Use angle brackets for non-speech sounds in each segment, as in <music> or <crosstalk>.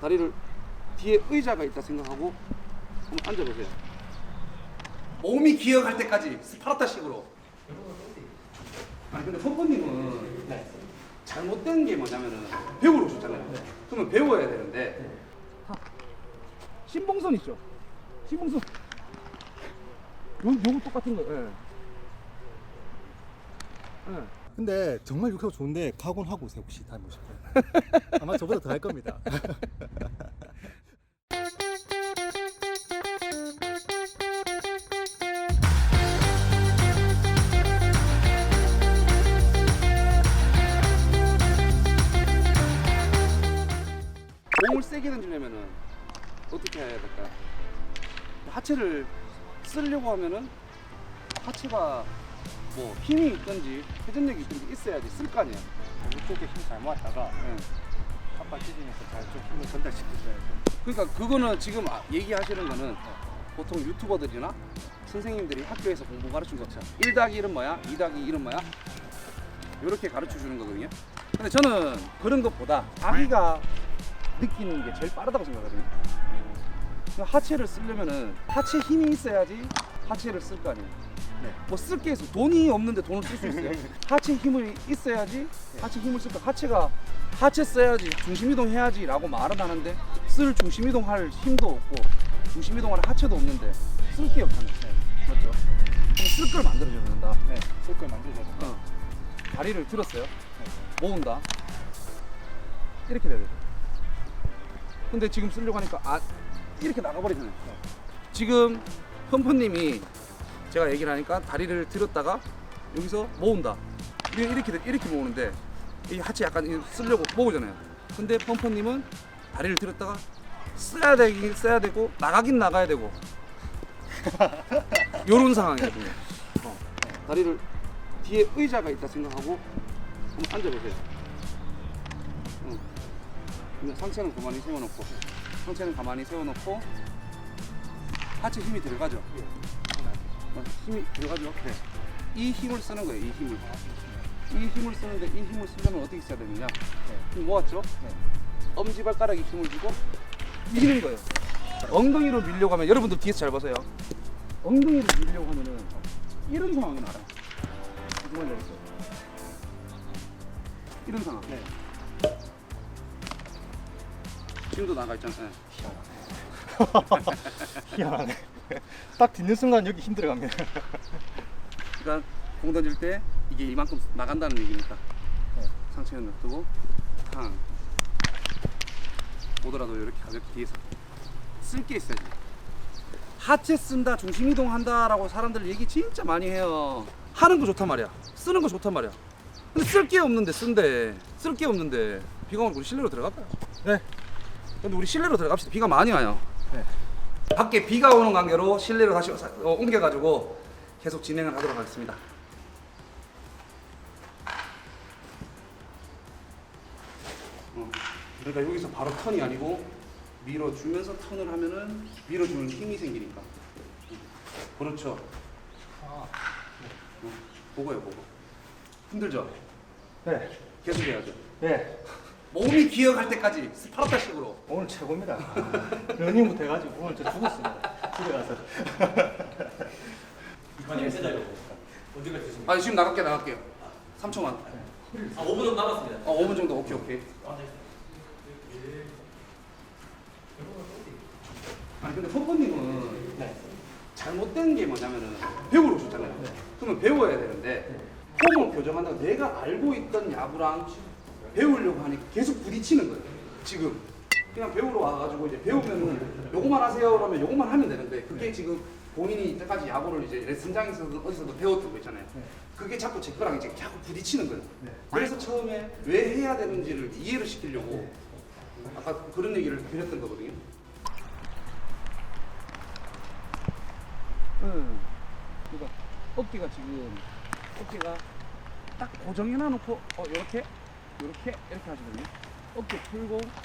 다리를 뒤에 의자가 있다 생각하고 한번 앉아보세요. 몸이 기억할 때까지 스파르타식으로. 아니 근데 퍼퍼님은 잘못된 게 뭐냐면은 배우러 오셨잖아요. 그러면 배워야 되는데 신봉선 있죠? 신봉선 요, 요거 똑같은 거 예. 예. 근데 정말 육하고 좋은데 각오하고 오세요 혹시 오실 거예요. <laughs> 아마 저보다 더 할 겁니다. <laughs> 몸을 세게 던지려면은 어떻게 해야 될까요? 하체를 쓰려고 하면은 하체가 뭐 힘이 있든지 회전력이 있든지 있어야지 쓸 거 아니에요. 이쪽에 힘 잘 모았다가 예. 아빠 찢으면서 잘 좀 힘을 전달시켜줘야 돼. 그러니까 그거는 지금 아- 얘기하시는 거는 보통 유튜버들이나 선생님들이 학교에서 공부 가르친 것처럼 1 더하기 1은 뭐야? 2 더하기 1은 뭐야? 이렇게 가르쳐 주는 거거든요. 근데 저는 그런 것보다 아기가 느끼는 게 제일 빠르다고 생각하거든요. 하체를 쓰려면은 하체 힘이 있어야지 하체를 쓸 거 아니에요. 네. 뭐쓸 게 있어. 돈이 없는데 돈을 쓸 수 있어요. <laughs> 하체 힘이 있어야지 하체 힘을 쓸 거. 하체가 하체 써야지 중심 이동 해야지 라고 말은 하는데 쓸 중심 이동 할 힘도 없고 중심 이동할 하체도 없는데 쓸 게 없잖아요. 맞죠? 쓸 걸 만들어줘야 된다. 네, 쓸걸 만들자. 어. 다리를 들었어요. 모은다. 이렇게 돼야 돼. 근데 지금 쓰려고 하니까 아 이렇게 나가버리잖아요. 지금 펌프님이 제가 얘기를 하니까 다리를 들었다가 여기서 모은다. 이렇게 이렇게 모으는데 이 하체 약간 이 쓰려고 모으잖아요. 근데 펌프님은 다리를 들었다가 써야 되긴 써야 되고 나가긴 나가야 되고 <laughs> 요런 상황이거든요. 어. 다리를 뒤에 의자가 있다 생각하고 한번 앉아보세요. 응. 그냥 상체는 가만히 세워놓고 상체는 가만히 세워놓고 하체 힘이 들어가죠. 어, 힘이 들어가죠. 네. 이 힘을 쓰는 거예요. 이 힘을. 이 힘을 쓰는데 이 힘을 쓰려면 어떻게 써야 되느냐? 힘 모았죠? 엄지 발가락에 힘을 주고 미는 거예요. 엉덩이로 밀려고 하면 여러분들 뒤에서 잘 보세요. 엉덩이로 밀려고 하면은 이런 상황이 나요. 말인지 알겠어요? 이런 상황. 네. 지금도 나가 있잖아요. 희한하네. <laughs> <laughs> 딱 딛는 순간 여기 힘 들어갑니다. 그러니까 <laughs> 공 던질 때 이게 이만큼 나간다는 얘기니까 네. 상체는 놔두고 탕 오더라도 이렇게 가볍게 뒤에서 쓸 게 있어야지 하체 쓴다 중심 이동한다라고 사람들 얘기 진짜 많이 해요 하는 거 좋단 말이야 쓰는 거 좋단 말이야 근데 쓸 게 없는데 쓴대 쓸게 없는데 비가 오면 우리 실내로 들어갈까요? 네. 근데 우리 실내로 들어갑시다 비가 많이 와요 네. 밖에 비가 오는 관계로 실내로 다시 어, 옮겨가지고 계속 진행을 하도록 하겠습니다. 어, 그러니까 여기서 바로 턴이 아니고 밀어주면서 턴을 하면은 밀어주는 힘이 생기니까. 그렇죠. 어, 보고요, 보고. 힘들죠? 네. 계속 해야죠. 네. 몸이 기억할 때까지 스파르타식으로. 오늘 최고입니다. 러닝부터 해가지고 오늘 저 죽었습니다. 집에 가서. 이만 열세 달요. 어디가 주십니까? 아니 지금 나갈게 나갈게요. 3초만. 아, 5분 정도 남았습니다. 어, 5분 정도 오케이 오케이. 아, 네. 아니 근데 퍼퍼님은 네. 잘못된 게 뭐냐면은 배우러 오셨잖아요. 네. 그러면 배워야 되는데 폼을 교정한다고 내가 알고 있던 야구랑 배우려고 하니까 계속 부딪히는 거예요. 지금 그냥 배우러 와가지고 이제 배우면은 요거만 하세요 그러면 요거만 하면 되는데 그게 지금 본인이 이때까지 야구를 이제 레슨장에서도 어디서도 배웠던 거 있잖아요. 네. 그게 자꾸 제 거랑 이제 자꾸 부딪히는 거예요. 네. 그래서 처음에 왜 해야 되는지를 이해를 시키려고 아까 그런 얘기를 드렸던 거거든요. 응. 그러니까 어깨가 지금 어깨가 딱 고정해 놔 놓고 어 이렇게 이렇게 이렇게 하시거든요. 어깨 풀고 이렇게.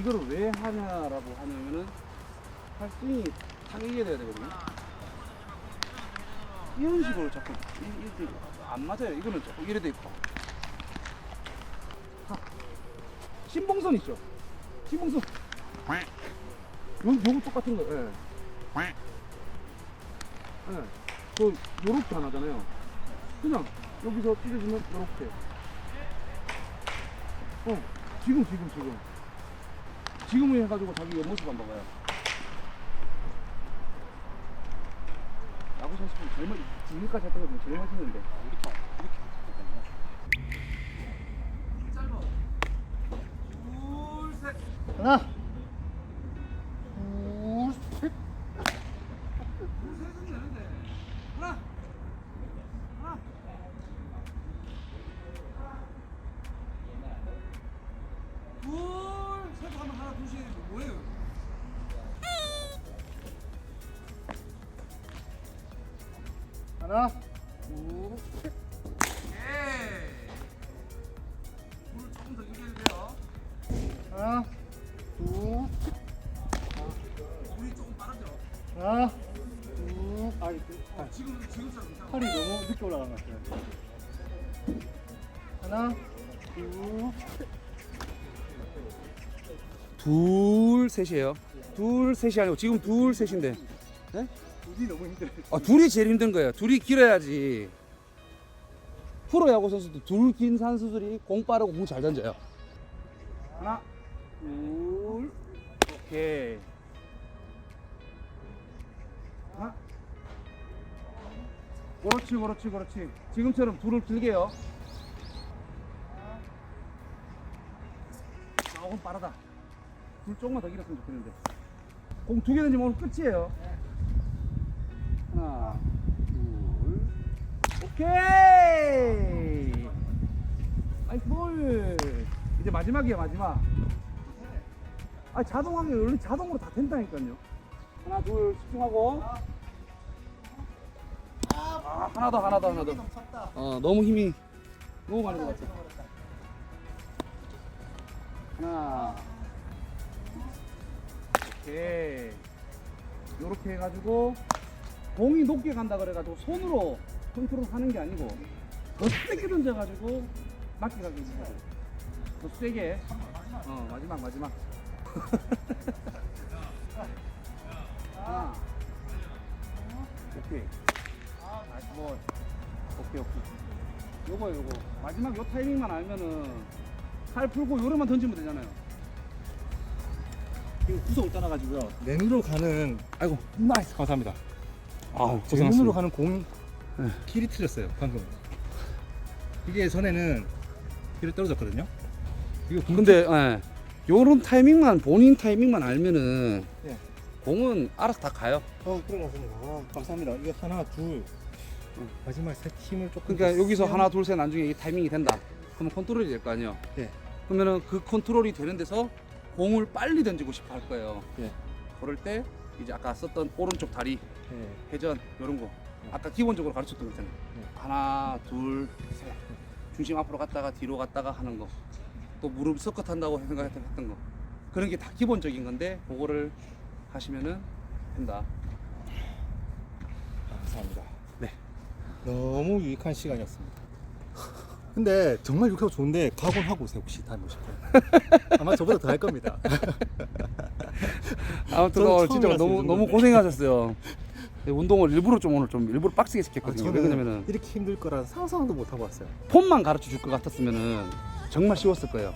이거를 왜 하냐라고 하냐면은 팔스윙이 당기게 돼야 되거든요. 이런 식으로 자꾸 이- 이렇게 안 맞아요. 이거는 자꾸 이래 돼 있고 신봉선 있죠? 신봉선. 요, 요거 똑같은 거, 예. 예. 그, 요렇게 하나잖아요. 그냥, 여기서 찢어주면 요렇게. 어, 지금, 지금, 지금. 지금을 해가지고 자기 옆모습 한번 봐요. 야구 선수 는 제일 많이, 지금까지 했던 거 중에 제일 맛있는데. 하나, 하나, 둘, 셋. 물 조금 더 유리해도 돼요. 하나, 둘, 셋. 물이 조금 빠르죠? 하나, 둘. 아, 이거 아, 지금, 지금처럼. 팔이 너무 늦게 올라간 것 같아요. 하나, 둘, 셋. 둘, 셋이에요. 둘, 셋이 아니고 지금 둘, 셋인데. 둘이 너무 힘들어요. 아, 둘이 제일 힘든 거예요. 둘이 길어야지. 프로 야구 선수도 둘 긴 선수들이 공 빠르고 공 잘 던져요. 하나, 둘, 오케이. 하나. 그렇지, 그렇지, 그렇지. 지금처럼 둘을 길게요. 조금 빠르다. 둘 조금만 더 길었으면 좋겠는데. 공 두 개 던지면 오늘 끝이에요. 하나, 둘, 오케이. 나이스 볼. 이제 마지막이야 마지막. 아 자동하게 원래 자동으로 다 된다니까요. 하나, 둘, 집중하고. 아 하나 더 하나 더 하나 더. 어 너무 힘이 너무 많이 들어갔어. 하나. 오케이. 요렇게 해가지고 공이 높게 간다 그래가지고 손으로 컨트롤 하는 게 아니고 더 세게 던져가지고 맞게 가게 해주세요. 더 세게. 어 마지막 마지막. <laughs> 하나. 오케이. 나이스 볼. 오케이 오케이. 요거 요거 마지막 요 타이밍만 알면은 팔 풀고 요래만 던지면 되잖아요. 이거 구석을 떠나가지고요. 맨으로 가는 아이고 나이스 감사합니다. 아 맨으로 가는 공 네. 길이 틀렸어요. 방금. 이게 전에는 길이 떨어졌거든요. 이거 공 근데 예, 요런 타이밍만 본인 타이밍만 알면은 예. 공은 알아서 다 가요. 어, 그런 것 같습니다. 아, 감사합니다. 이거 하나, 둘. 마지막 셋 힘을 조금. 그러니까 더 여기서 쓰면- 하나 둘 셋 나중에 이 타이밍이 된다. 그러면 컨트롤이 될 거 아니에요. 예. 그러면은 그 컨트롤이 되는 데서 공을 빨리 던지고 싶어 할 거예요. 예. 그럴 때 이제 아까 썼던 오른쪽 다리 예. 회전 이런 거 아까 기본적으로 가르쳤던 거 있잖아요. 네. 하나 둘 셋. 중심 앞으로 갔다가 뒤로 갔다가 하는 거. 또 무릎 서컷 한다고 생각했던 했던 거. 그런 게 다 기본적인 건데 그거를 하시면은 된다. 감사합니다. 네. 너무 유익한 시간이었습니다. <laughs> 근데 정말 유익하고 좋은데 각오하고 오세요 혹시 다음에 오실 거 아마 저보다 더 할 겁니다. <laughs> 아무튼 저는 오늘 처음 진짜 알았어요, 너무 이 너무 정도인데. 고생하셨어요. 네, 운동을 일부러 좀 오늘 좀 일부러 빡세게 아, 시켰거든요. 왜 저는 그러냐면은 이렇게 힘들 거라 상상도 못 하고 왔어요. 폼만 가르쳐 줄 것 같았으면은 정말 쉬웠을 거예요.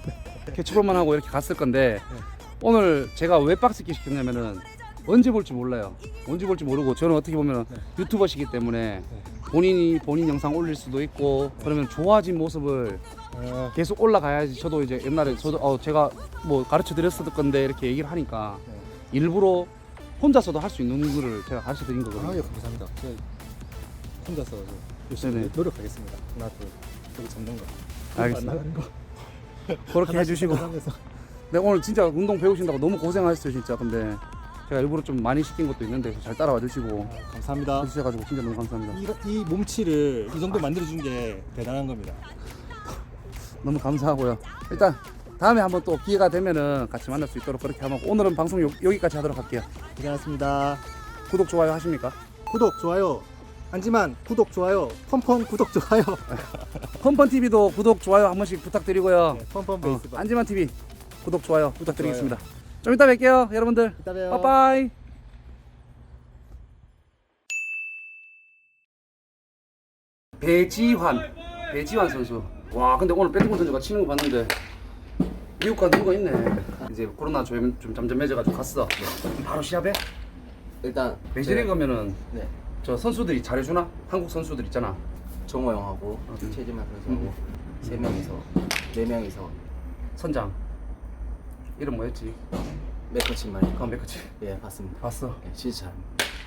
캐치볼만 하고 이렇게 갔을 건데 네. 오늘 제가 왜 빡세게 시켰냐면은 언제 볼지 몰라요. 언제 볼지 모르고 저는 어떻게 보면 네. 유튜버시기 때문에 본인이 본인 영상 올릴 수도 있고 그러면 좋아진 모습을 아, 계속 올라가야지. 저도 이제 옛날에 저도 어 제가 뭐 가르쳐 드렸을 건데 이렇게 얘기를 하니까 네. 일부러 혼자서도 할 수 있는 거를 제가 가르쳐 드린 거거든요. 아, 예, 감사합니다. 제가 혼자서 좀 열심히 네네. 노력하겠습니다. 하나, 둘, 여기 거. 알겠습니다. 안 나가는 거. 그렇게 해주시고 하면서. 네, 오늘 진짜 운동 배우신다고 너무 고생하셨어요 진짜 근데 제가 일부러 좀 많이 시킨 것도 있는데 잘 따라와 주시고 아, 감사합니다. 해주셔가지고 진짜 너무 감사합니다 이, 이 몸치를 이 정도 만들어준 게 대단한 겁니다. 너무 감사하고요 일단 다음에 한번 또 기회가 되면은 같이 만날 수 있도록 그렇게 하고 오늘은 방송 요, 여기까지 하도록 할게요 고생하셨습니다. 구독 좋아요 하십니까? 구독, 좋아요. 하지만 구독, 좋아요. 펌펌 구독, 좋아요. <laughs> 펀펀TV도 구독 좋아요 한 번씩 부탁드리고요 네, 펌펌 어, 베이스볼. 안지만 TV 구독 좋아요 부탁드리겠습니다. 좀 이따 뵐게요 여러분들. 이따 봬요. 빠빠이. 배지환 배지환 선수. 와 근데 오늘 배트볼 선수가 치는 거 봤는데 미국과 누가 있네. 이제 코로나 좀, 좀 잠잠해져가지고 갔어. 바로 시합해? 일단 메이저리그 가면은 네 저 선수들이 잘해주나? 한국 선수들 있잖아. 정호 형하고 음. 최지만 선수하고 세 명이서 네 명이서 선장. 이름 뭐였지? 맥커친 말이요. 아 메커치. 예 봤습니다. 봤어. 예, 진짜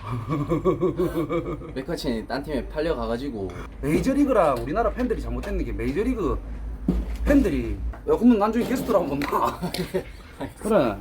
잘합니다. 맥커친이 <laughs> 딴 팀에 팔려 가가지고 메이저리그랑 우리나라 팬들이 잘못됐는 게 메이저리그 팬들이 야 그러면 나중에 게스트로 한번 봐. <laughs> 그래